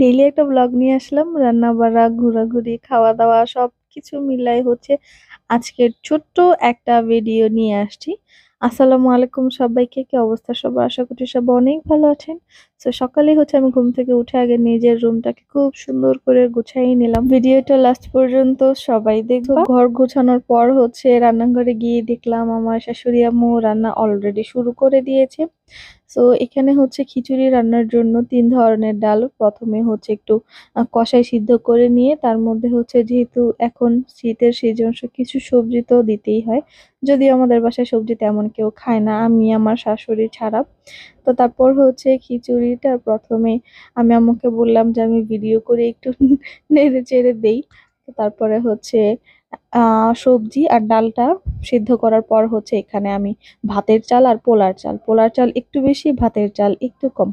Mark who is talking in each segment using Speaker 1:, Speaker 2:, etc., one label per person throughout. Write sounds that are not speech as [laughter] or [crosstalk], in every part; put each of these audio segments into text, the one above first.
Speaker 1: Daily একটা blog নিয়ে আসলাম। রান্না বাড়া ঘোরাঘুরি খাওয়া দাওয়া সব কিছু মিলাই হচ্ছে আজকের ছোট্ট একটা ভিডিও নিয়ে আসছি। আসসালামু আলাইকুম সবাইকে, কি অবস্থা সবার? আশা করছি সব অনেক ভালো আছেন। তো সকালে হচ্ছে আমি ঘুম থেকে উঠে আগে নিজের রুমটাকে খুব সুন্দর করে গুছাই নিলাম। ভিডিওটা লাস্ট পর্যন্ত সবাই দেখব ঘর গুছানোর পর হচ্ছে রান্নাঘরে গিয়ে দেখলাম আমার শাশুড়ি আম্মু রান্না অলরেডি শুরু করে দিয়েছে। সো এখানে হচ্ছে খিচুড়ি রান্নার জন্য তিন ধরনের ডাল। প্রথমে হচ্ছে একটু কষাই সিদ্ধ করে নিয়ে তার মধ্যে হচ্ছে যেহেতু এখন শীতের সিজন কিছু সবজি তো দিতেই হয়। যদিও আমাদের বাসায় সবজি তেমন কেউ খায় না, আমি আমার শাশুড়ি ছাড়া। তো তারপর হচ্ছে খিচুড়িটা প্রথমে আমি আম্মুকে বললাম যে আমি ভিডিও করে একটু [laughs] নেড়ে চেড়ে দেই তারপরে হচ্ছে সবজি আর ডালটা সিদ্ধ করার পর হচ্ছে এখানে আমি ভাতের চাল আর পোলার চাল। পোলার চাল একটু বেশি, ভাতের চাল একটু কম।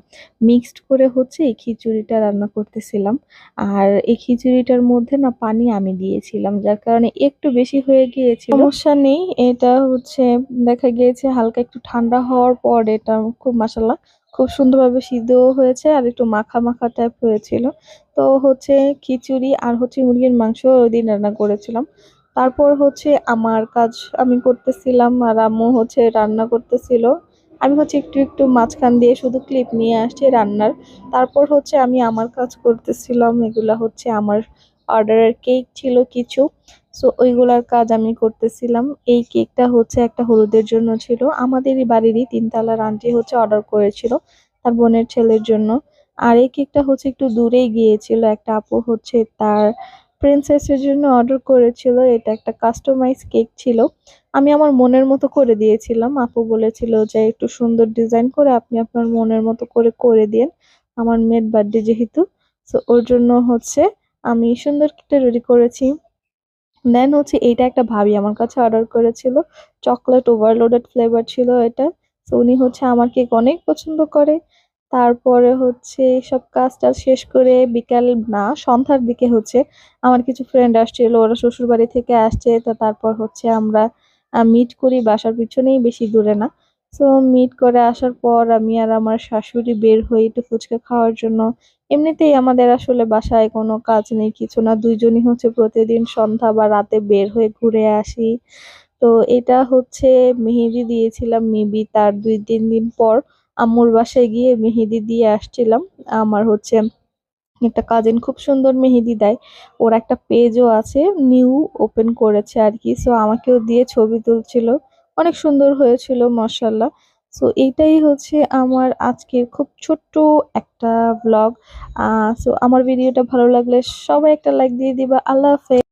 Speaker 1: মিক্সড করে হচ্ছে এই খিচুড়িটা রান্না করতেছিলাম। আর এই খিচুড়িটার মধ্যে না পানি আমি দিয়েছিলাম, যার কারণে একটু বেশি হয়ে গিয়েছিল। সমস্যা নেই, এটা হচ্ছে দেখা গিয়েছে হালকা একটু ঠান্ডা হওয়ার পর এটা খুব মাসাল্লাহ খুব সুন্দরভাবে সিদ্ধও হয়েছে আর একটু মাখা মাখা টাইপ হয়েছিল। তো হচ্ছে খিচুড়ি আর হচ্ছে মুরগির মাংস ওই দিন রান্না করেছিলাম। তারপর হচ্ছে আমার কাজ আমি করতেছিলাম আর আম্মু হচ্ছে রান্না করতেছিল। আমি হচ্ছে একটু একটু মাঝখান দিয়ে শুধু ক্লিপ নিয়ে আসছি রান্নার। তারপর হচ্ছে আমি আমার কাজ করতেছিলাম, এগুলা হচ্ছে আমার অর্ডারের কেক ছিল কিছু। সো ওইগুলার কাজ আমি করতেছিলাম। এই কেকটা হচ্ছে একটা হলুদের জন্য ছিল। আমাদেরই বাড়িরই তিনতলার আন্টি হচ্ছে অর্ডার করেছিল তার বোনের ছেলের জন্য। আর এই কেকটা হচ্ছে একটু দূরেই গিয়েছিল। একটা আপু হচ্ছে তার প্রিন্সেসের জন্য অর্ডার করেছিল, এটা একটা কাস্টমাইজ কেক ছিল। আমি আমার মনের মতো করে দিয়েছিলাম। আপু বলেছিল যে একটু সুন্দর ডিজাইন করে আপনি আপনার মনের মতো করে করে দিন। আমার মেয়ের বার্থডে যেহেতু সো ওর জন্য হচ্ছে আমি সুন্দর কেকটা রেডি করেছি। দেন হচ্ছে এইটা একটা ভাবি আমার কাছে অর্ডার করেছিল। চকলেট ওভারলোডেড ফ্লেভার ছিল এটা। তো উনি হচ্ছে আমার কেক অনেক পছন্দ করে। তারপরে হচ্ছে সব কাজটা শেষ করে বিকাল, না, সন্ধ্যার দিকে হচ্ছে আমার কিছু ফ্রেন্ড আসছিল, ওরা শ্বশুর বাড়ি থেকে আসছে, তো তারপর হচ্ছে আমরা মিট করি, বাসার পিছনেই বেশি দূরে না। তো মিট করে আসার পর আমি আর আমার শাশুড়ি বের হই একটু ফুচকা খাওয়ার জন্য। এমনিতেই আমাদের আসলে বাসায় কোনো কাজ নেই, কিছু না, দুইজনই হচ্ছে প্রতিদিন সন্ধ্যা বা রাতে বের হয়ে ঘুরে আসি। তো এটা হচ্ছে মেহেদি দিয়েছিলাম মেবি তার দুই, তিন দিন পর। আম্মুর বাসায় গিয়ে মেহেদি দিয়ে আসছিলাম। আমার হচ্ছে একটা কাজিন খুব সুন্দর মেহেদি দেয়। ওর একটা পেজও আছে নিউ ওপেন করেছে আর কি। সো আমাকেও দিয়ে ছবি তুলছিল। অনেক সুন্দর হয়েছিল মাশাল্লাহ সো এইটাই হচ্ছে আমার আজকের খুব ছোট্ট একটা ব্লগ সো আমার ভিডিওটা ভালো লাগলে সবাই একটা লাইক দিয়ে দিবা। আল্লাহ হাফেজ।